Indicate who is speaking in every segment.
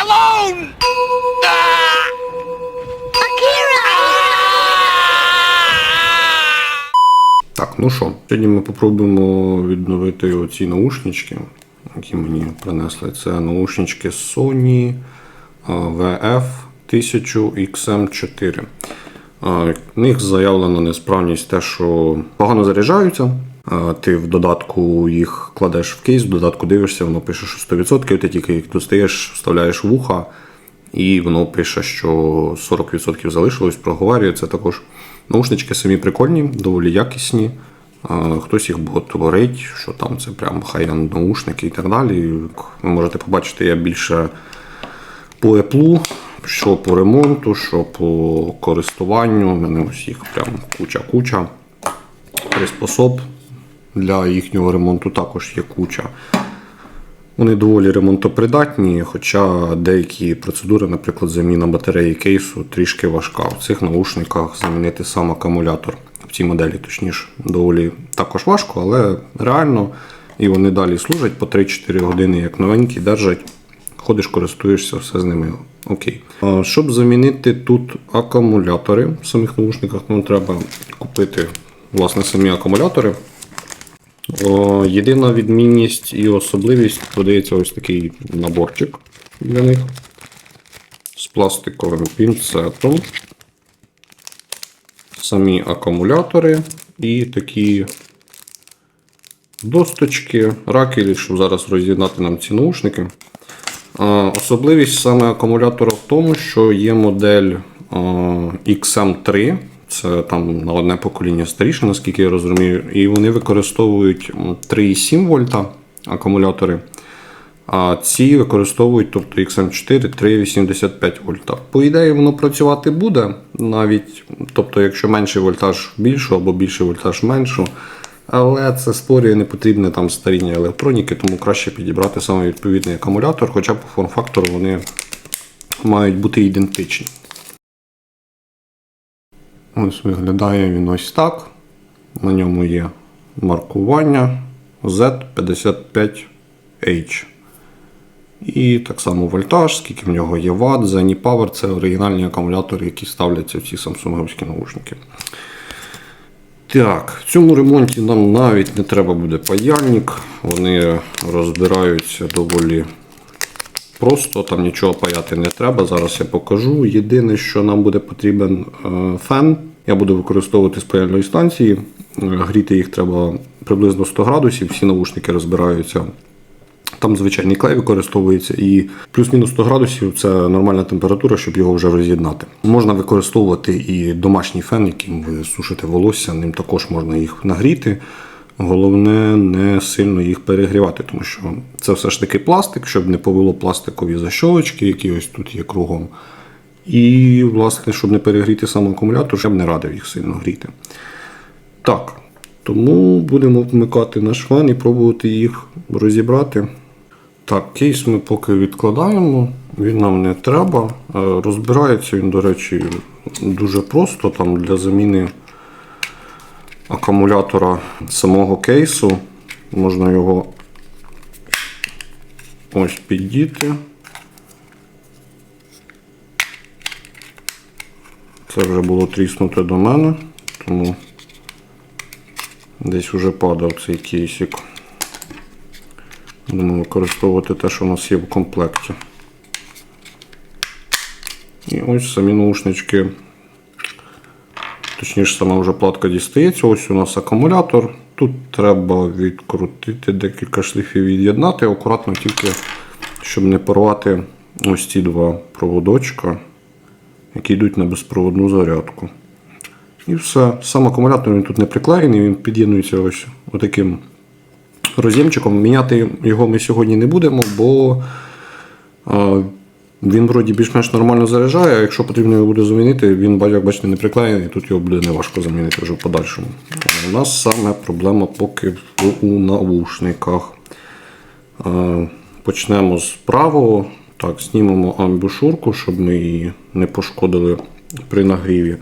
Speaker 1: alone!
Speaker 2: Так, ну що, сьогодні ми попробуємо відновити оці наушнички, які мені принесли. Це наушнички Sony а, VF1000XM4. В них заявлена несправність те, що погано заряджаються. Ти в додатку їх кладеш в кейс, в додатку дивишся, воно пише, що 100%, ти тільки їх достаєш, вставляєш вуха, і воно пише, що 40% залишилось, проговорює. Це також наушнички самі прикольні, доволі якісні. Хтось їх говорить, що там це прям хай-енд наушники і так далі. Ви можете побачити, я більше по Apple, що по ремонту, що по користуванню. У мене ось їх прям куча-куча. Приспособ для їхнього ремонту також є куча. Вони доволі ремонтопридатні, хоча деякі процедури, наприклад, заміна батареї кейсу трішки важка. В цих наушниках замінити сам акумулятор в цій моделі, точніше, доволі також важко, але реально. І вони далі служать по 3-4 години, як новенькі, держать. Ходиш, користуєшся, все з ними окей. Щоб замінити тут акумулятори в самих наушниках, нам треба купити власне самі акумулятори. О, єдина відмінність і особливість подається ось такий наборчик для них з пластиковим пінцетом. Самі акумулятори і такі досточки, ракелі, щоб зараз роз'єднати нам ці наушники. Особливість саме акумулятора в тому, що є модель XM3, це там на одне покоління старіше, наскільки я розумію, і вони використовують 3,7 вольта акумулятори. А ці використовують, тобто XM4 3,85 вольта. По ідеї, воно працювати буде навіть, тобто, якщо менший вольтаж більшу або більший вольтаж меншу. Але це створює непотрібне там старіння електроніки, тому краще підібрати саме відповідний акумулятор, хоча по форм-фактору вони мають бути ідентичні. Ось виглядає він ось так. На ньому є маркування Z55H. І так само вольтаж, скільки в нього є ватт, Zenny Power це оригінальні акумулятори, які ставляться в ці самсунговські наушники. Так, в цьому ремонті нам навіть не треба буде паяльник. Вони розбираються доволі просто, там нічого паяти не треба. Зараз я покажу. Єдине, що нам буде потрібен е, фен. Я буду використовувати з паяльної станції. Е, Гріти їх треба приблизно 100 градусів, всі наушники розбираються. Там звичайний клей використовується і плюс-мінус 100 градусів це нормальна температура, щоб його вже роз'єднати. Можна використовувати і домашній фен, яким ви сушите волосся, ним також можна їх нагріти. Головне не сильно їх перегрівати, тому що це все ж таки пластик, щоб не повело пластикові защолочки, які ось тут є кругом. І, власне, щоб не перегріти сам акумулятор, я б не радив їх сильно гріти. Так, тому будемо вмикати наш фен і пробувати їх розібрати. Так, кейс ми поки відкладаємо, він нам не треба. Е, Розбирається він, до речі, дуже просто там для заміни акумулятора самого кейсу. Можна його ось піддіти. Це вже було тріснуте до мене, тому десь вже падав цей кейсик. Будемо використовувати те, що у нас є в комплекті. І ось самі наушнички. Точніше, сама вже платка дістається. Ось у нас акумулятор. Тут треба відкрутити декілька шліфів від'єднати, акуратно тільки, щоб не порвати ось ці два проводочка, які йдуть на безпроводну зарядку. І все. Сам акумулятор він тут не приклеєний, він під'єднується ось отаким роз'ємчиком. Міняти його ми сьогодні не будемо, бо він вроді більш-менш нормально заряджає, а якщо потрібно його буде замінити, він, як бачите, не приклеєний, тут його буде неважко замінити вже в подальшому. У нас саме проблема поки у наушниках. Почнемо з правого. Так, знімемо амбушурку, щоб ми її не пошкодили при нагріві.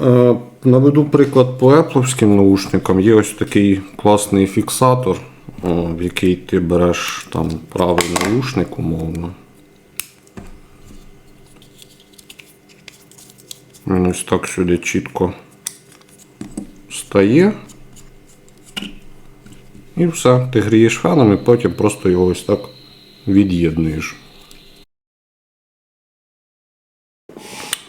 Speaker 2: Е, наведу приклад по епловським наушникам. Є ось такий класний фіксатор, в який ти береш там правий наушник, умовно. Він ось так сюди чітко стає. І все, ти грієш феном і потім просто його ось так від'єднуєш.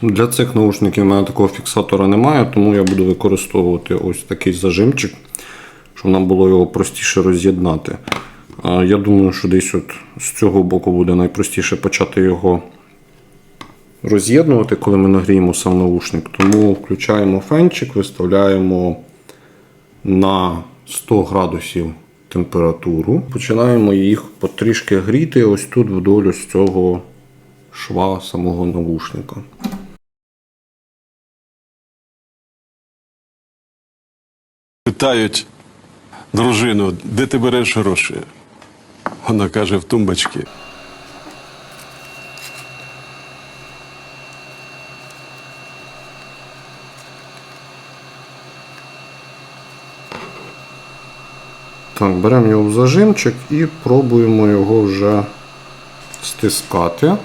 Speaker 2: Для цих наушників в мене такого фіксатора немає, тому я буду використовувати ось такий зажимчик, щоб нам було його простіше роз'єднати. Я думаю, що десь от з цього боку буде найпростіше почати його роз'єднувати, коли ми нагріємо сам наушник. Тому включаємо фенчик, виставляємо на 100 градусів температуру. Починаємо їх потрішки гріти ось тут вдоль ось цього шва самого навушника.
Speaker 1: Питають дружину, де ти береш гроші? Вона каже, в тумбочці.
Speaker 2: Так, беремо його в зажимчик і пробуємо його вже стискати.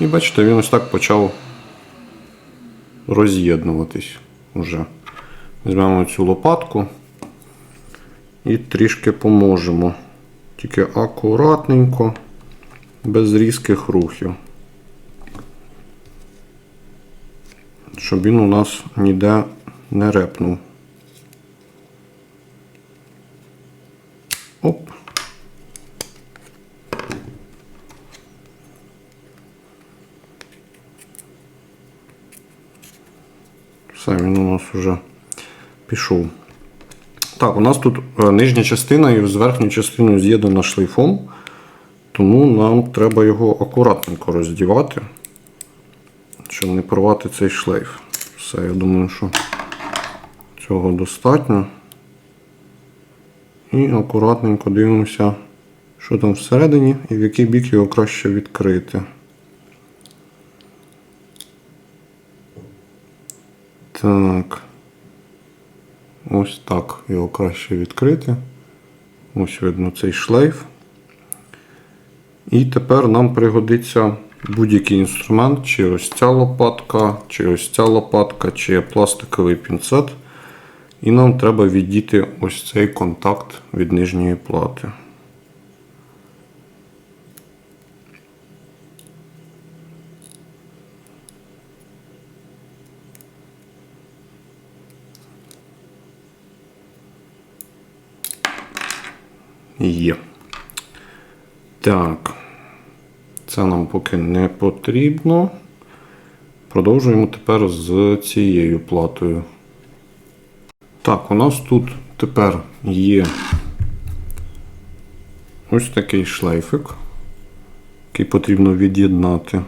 Speaker 2: І бачите, він ось так почав роз'єднуватись уже. Візьмемо цю лопатку і трішки поможемо. Тільки акуратненько, без різких рухів. Щоб він у нас ніде не репнув. Оп. Все, він у нас вже пішов. Так, у нас тут е, нижня частина і з верхньою частиною з'єднана шлейфом, тому нам треба його акуратненько роздівати, щоб не порвати цей шлейф. Все, я думаю, що цього достатньо. І акуратненько дивимося, що там всередині і в який бік його краще відкрити. Так. Ось так його краще відкрити. Ось видно цей шлейф. І тепер нам пригодиться будь-який інструмент, чи ось ця лопатка, чи ось ця лопатка, чи пластиковий пінцет. І нам треба віддіти ось цей контакт від нижньої плати. Є. Так. Це нам поки не потрібно. Продовжуємо тепер з цією платою. Так, у нас тут тепер є ось такий шлейфик, який потрібно від'єднати.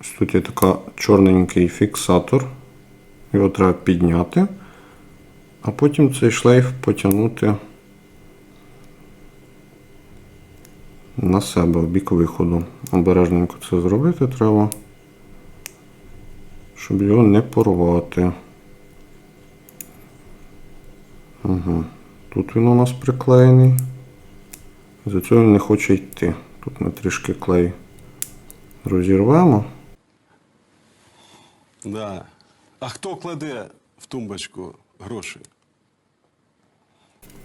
Speaker 2: Ось тут є така чорненький фіксатор. Його треба підняти, а потім цей шлейф потягнути на себе в бік виходу. Обережненько це зробити треба, щоб його не порвати. Угу. Тут він у нас приклеєний. За цього він не хоче йти. Тут ми трішки клей розірвемо.
Speaker 1: Да. А хто кладе в тумбочку гроші?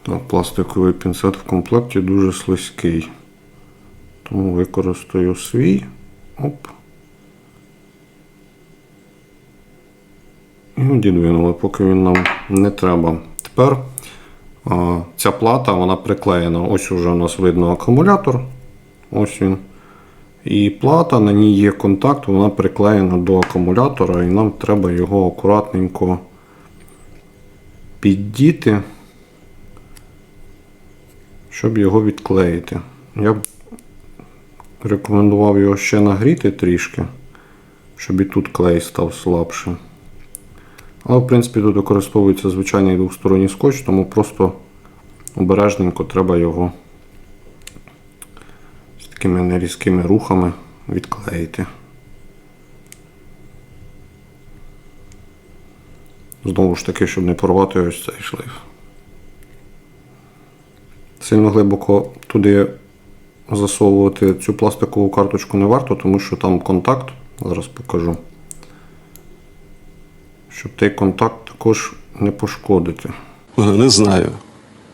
Speaker 2: Так, пластиковий пінцет в комплекті дуже слизький. Тому використаю свій. Оп. І одідвинули, поки він нам не треба. Тепер а, ця плата вона приклеєна. Ось уже у нас видно акумулятор. Ось він. І плата, на ній є контакт, вона приклеєна до акумулятора, і нам треба його акуратненько піддіти, щоб його відклеїти. Я рекомендував його ще нагріти трішки, щоб і тут клей став слабшим. Але, в принципі, тут використовується звичайний двосторонній скотч, тому просто обережненько треба його з такими нерізкими рухами відклеїти. Знову ж таки, щоб не порвати ось цей шлейф. Сильно глибоко туди засовувати цю пластикову карточку не варто, тому що там контакт, зараз покажу. щоб той контакт також не пошкодити.
Speaker 1: Не знаю.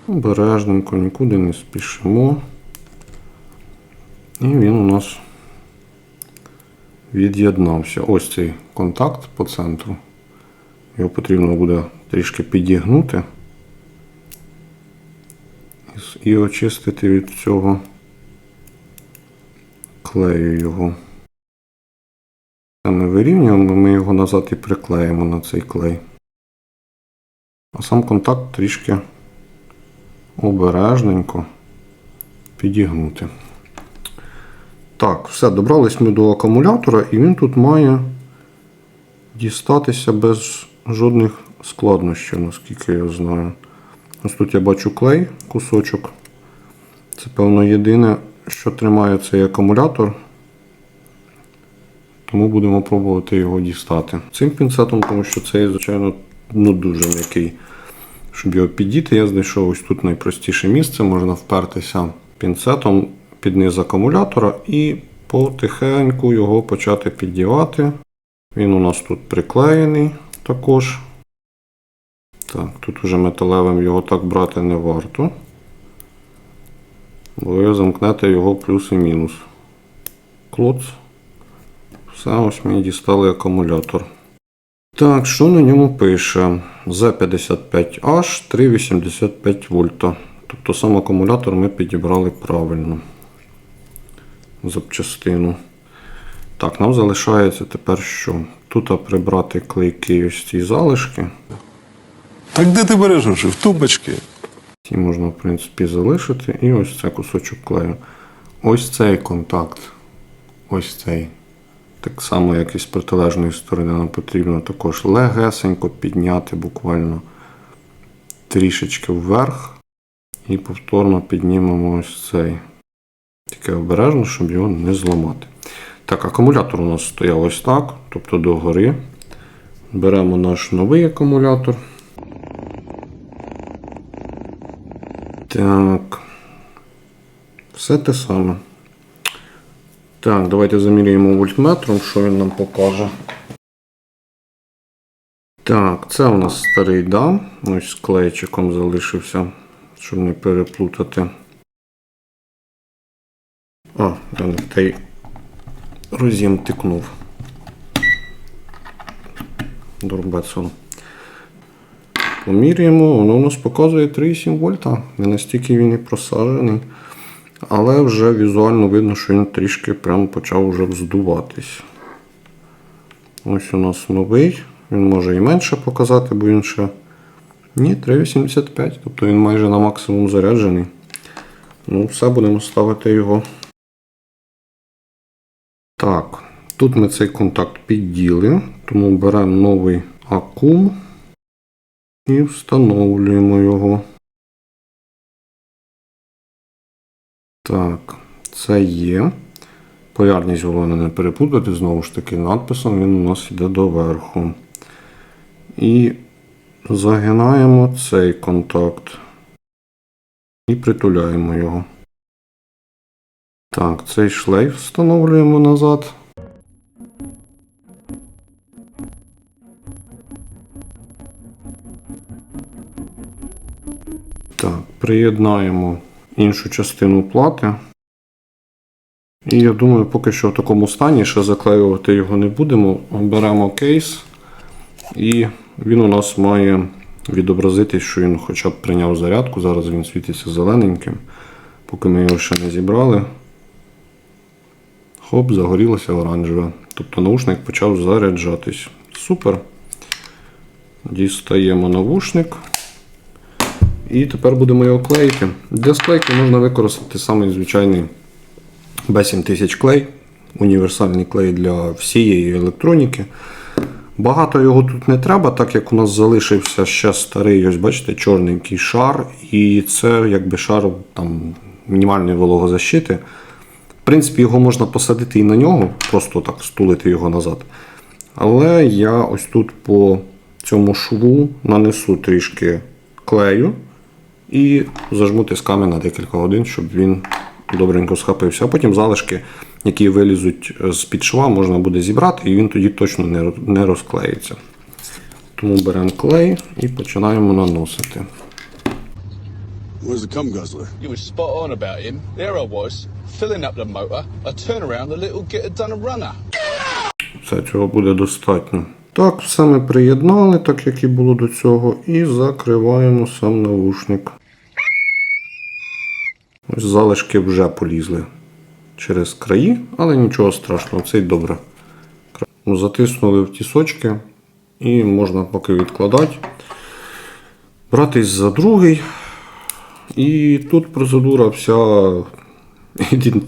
Speaker 2: Обережненько, нікуди не спішимо. І він у нас від'єднався. Ось цей контакт по центру. Його потрібно буде трішки підігнути і і очистити від цього клею його. Це ми вирівнюємо, ми його назад і приклеїмо на цей клей. А сам контакт трішки обережненько підігнути. Так, все, добрались ми до акумулятора, і він тут має дістатися без жодних складнощів, наскільки я знаю. Ось тут я бачу клей, кусочок. Це, певно, єдине, що тримає цей акумулятор. Тому будемо пробувати його дістати. Цим пінцетом, тому що цей, звичайно, ну, дуже м'який. Щоб його підійти, я знайшов ось тут найпростіше місце. Можна впертися пінцетом під низ акумулятора і потихеньку його почати піддівати. Він у нас тут приклеєний також. Так, тут уже металевим його так брати не варто. Ви замкнете його плюс і мінус. Клоц. Все, ось ми дістали акумулятор. Так, що на ньому пише? Z55H 385 вольта. Тобто сам акумулятор ми підібрали правильно. Запчастину. Так, нам залишається тепер що? Тут прибрати клейки ось ці залишки.
Speaker 1: Так де ти береш гроші? В тумбочки.
Speaker 2: Ті можна, в принципі, залишити. І ось це кусочок клею. Ось цей контакт. Ось цей. Так само, як і з протилежної сторони, нам потрібно також легесенько підняти буквально трішечки вверх. І повторно піднімемо ось цей. Тільки обережно, щоб його не зламати. Так, акумулятор у нас стояв ось так, тобто догори. Беремо наш новий акумулятор. Так. Все те саме. Так, давайте заміряємо вольтметром, що він нам покаже. Так, це у нас старий да. Ось з клейчиком залишився, щоб не переплутати. А, я не той роз'єм тикнув. Дорбецом. Поміряємо, воно у нас показує 3,7 вольта. Не настільки він і просаджений. Але вже візуально видно, що він трішки прям почав вже вздуватись. Ось у нас новий. Він може і менше показати, бо він ще. Ні, 3,85. Тобто він майже на максимум заряджений. Ну, все, будемо ставити його. Так, тут ми цей контакт підділи, тому беремо новий акум і встановлюємо його. Так, це є. Полярність головне не перепутати, знову ж таки, надписом він у нас йде доверху. І загинаємо цей контакт. І притуляємо його. Так, цей шлейф встановлюємо назад. Приєднаємо іншу частину плати. І я думаю, поки що в такому стані ще заклеювати його не будемо. Беремо кейс, і він у нас має відобразити, що він хоча б прийняв зарядку. Зараз він світиться зелененьким. Поки ми його ще не зібрали. Хоп, загорілося оранжеве. Тобто наушник почав заряджатись. Супер. Дістаємо навушник. І тепер будемо його клеїти. Для склейки можна використати самий звичайний B7000 клей, універсальний клей для всієї електроніки. Багато його тут не треба, так як у нас залишився ще старий, ось бачите, чорненький шар, і це якби шар там, мінімальної вологозащити. В принципі, його можна посадити і на нього, просто так стулити його назад. Але я ось тут по цьому шву нанесу трішки клею і зажму тисками на декілька годин, щоб він добренько схопився. А потім залишки, які вилізуть з-під шва, можна буде зібрати, і він тоді точно не розклеїться. Тому беремо клей і починаємо наносити.
Speaker 1: Where's the cum guzzler?
Speaker 3: You were spot on about him. There I was, filling up the motor. I turn around, the little git had done a runner.
Speaker 2: Все, цього буде достатньо. Так, все ми приєднали, так як і було до цього, і закриваємо сам навушник. Ось залишки вже полізли через краї, але нічого страшного, це й добре. Ну, Затиснули в тісочки і можна поки відкладати. Братись за другий. І тут процедура вся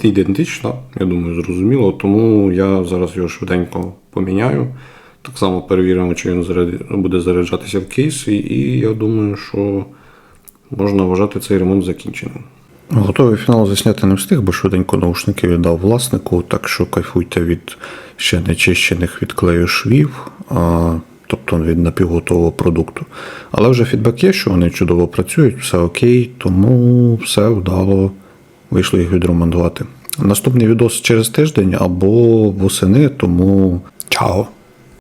Speaker 2: ідентична, я думаю, зрозуміло. Тому я зараз його швиденько поміняю. Так само перевіримо, чи він буде заряджатися в кейсі, і я думаю, що можна вважати цей ремонт закінченим.
Speaker 4: Готовий фінал засняти не встиг, бо швиденько наушники віддав власнику, так що кайфуйте від ще не чищених від клею швів, а, тобто від напівготового продукту. Але вже фідбек є, що вони чудово працюють, все окей, тому все вдало вийшло їх відремонтувати. Наступний відос через тиждень або восени, тому чао!